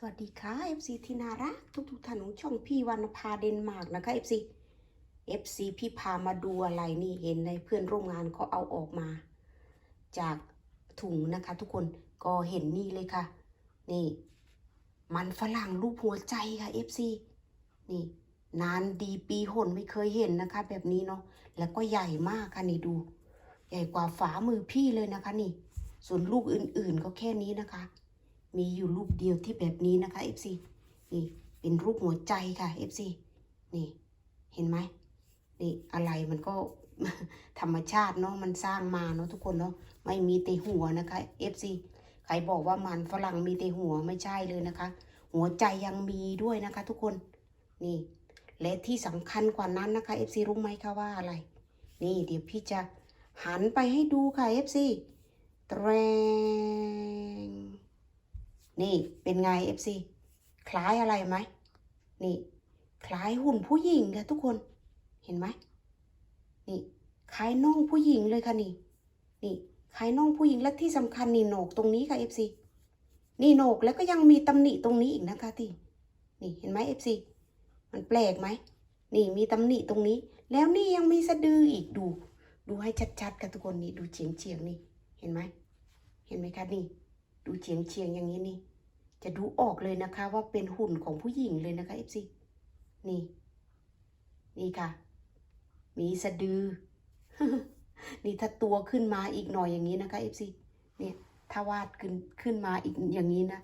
สวัสดีค่ะ FC ที่น่ารักทุกทุกๆท่านของช่องพี่วรรณภาเดนมาร์กนะคะ FC FC พี่พามาดูอะไรนี่เห็นในเพื่อนร่วมงานเขาเอาออกมา จากถุงนะคะทุกคนก็เห็นนี่เลยค่ะ นี่ มันฝรั่งรูปหัวใจค่ะ FC นี่ นานดีปีหนไม่เคยเห็นนะคะ แบบนี้เนาะแล้วก็ใหญ่มากค่ะนี่ดู ใหญ่กว่าฝ่ามือพี่เลยนะคะนี่ ส่วนลูกอื่นๆก็แค่นี้นะคะ มีอยู่รูปเดียวที่แบบนี้นะคะ FC นี่เป็นรูปหัวใจค่ะ FC นี่เห็นไหมนี่อะไรมันก็ธรรมชาติเนาะมันสร้างมาเนาะทุกคนเนาะไม่มีแต่หัวนะคะ FC ใครบอกว่ามันฝรั่งมีแต่หัวไม่ใช่เลยนะคะ หัวใจยังมีด้วยนะคะ ทุกคนนี่และที่สำคัญกว่านั้นนะคะ FC รู้ไหมคะว่าอะไร นี่เดี๋ยวพี่จะหันไปให้ดูค่ะ FC แตรง นี่เป็นไง FC คล้ายอะไรไหมนี่ คล้ายหุ่นผู้หญิงค่ะทุกคนเห็นไหมนี่คล้ายน่องผู้หญิงเลยค่ะนี่ นี่คล้ายน่องผู้หญิงและที่สำคัญนี่โหนกตรงนี้ค่ะ FC นี่โหนกแล้วก็ยังมีตำหนิตรงนี้อีกนะคะที่นี่เห็นไหม FC มันแปลกไหมนี่มีตำหนิตรงนี้ แล้วนี่ยังมีสะดืออีกดู ดูให้ชัดๆค่ะทุกคนนี่ดูเฉียงเฉียงๆนี่เห็นไหมเห็นไหมคะนี่ ดูเฉียงเฉียงๆอย่างนี้นี่ จะดูออกเลยนะคะ ว่าเป็นหุ่นของผู้หญิงเลยนะคะ FC นี่ นี่ค่ะ มีสะดือ นี่ถ้าตัวขึ้นมาอีกหน่อยอย่างนี้นะคะ FC เนี่ยถ้าวาดขึ้นขึ้นมาอีกอย่างนี้นะ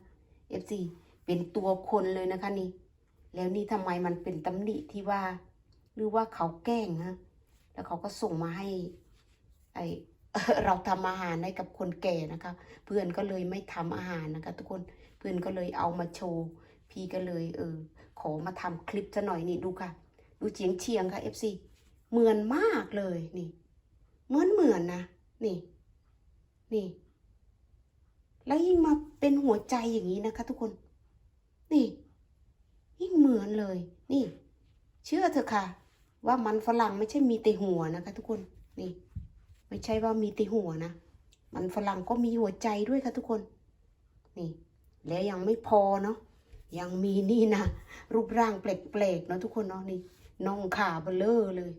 FC เป็นตัวคนเลยนะคะนี่ แล้วนี่ทำไมมันเป็นตำหนิที่ว่า หรือว่าเขาแกล้งฮะแล้วเขาก็ส่งมาให้ ไอ เราทำอาหารให้กับคนแก่นะคะ เพื่อนก็เลยไม่ทำอาหารนะคะ ทุกคนเพื่อนก็เลยเอามาโชว์ พี่ก็เลยเออ ขอมาทำคลิปซะหน่อยนี่ดูค่ะ ดูเฉียงเฉียงค่ะ FC เหมือนมากเลยนี่ เหมือนเหมือนนะนี่ นี่ แล้วยิ่งมาเป็นหัวใจอย่างนี้นะคะ ทุกคน นี่ ยิ่งเหมือนเลย นี่ เชื่อเถอะค่ะ ว่ามันฝรั่งไม่ใช่มีแต่หัวนะคะ ทุกคนนี่ ใช่ว่ามีต่หัวนะ มันฝรั่งก็มีหัวใจด้วยค่ะทุกคน นี่ แล้วยังไม่พอเนาะ ยังมีนี่นะ รูปร่างแปลกๆเนาะทุกคนเนาะนี่น่องขาเบลอเลย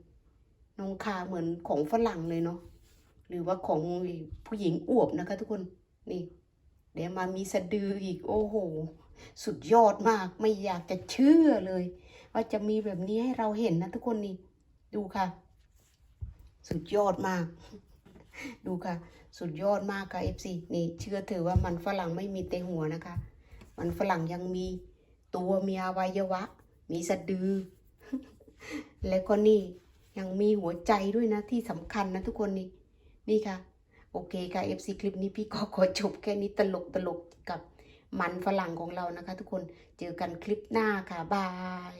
น่องขาเหมือนของฝรั่งเลยเนาะ หรือว่าของผู้หญิงอวบนะคะ ทุกคน นี่ เดี๋ยวมามีสะดืออีก โอ้โห สุดยอดมาก ไม่อยากจะเชื่อเลย ว่าจะมีแบบนี้ให้เราเห็นนะทุกคนนี่ ดูค่ะ สุดยอดมาก ดูค่ะ สุดยอดมากค่ะ FC นี่เชื่อเถอว่ามันฝรั่งไม่มีแต่หัวนะคะ มันฝรั่งยังมีตัวมีอวัยวะ มีสะดือ แล้วก็นี่ยังมีหัวใจด้วยนะที่สำคัญนะทุกคนนี่นี่ค่ะ โอเคค่ะ FC คลิปนี้พี่ก็ขอจบแค่นี้ตลกตลกกับมันฝรั่งของเรานะคะ ทุกคนเจอกันคลิปหน้าค่ะบาย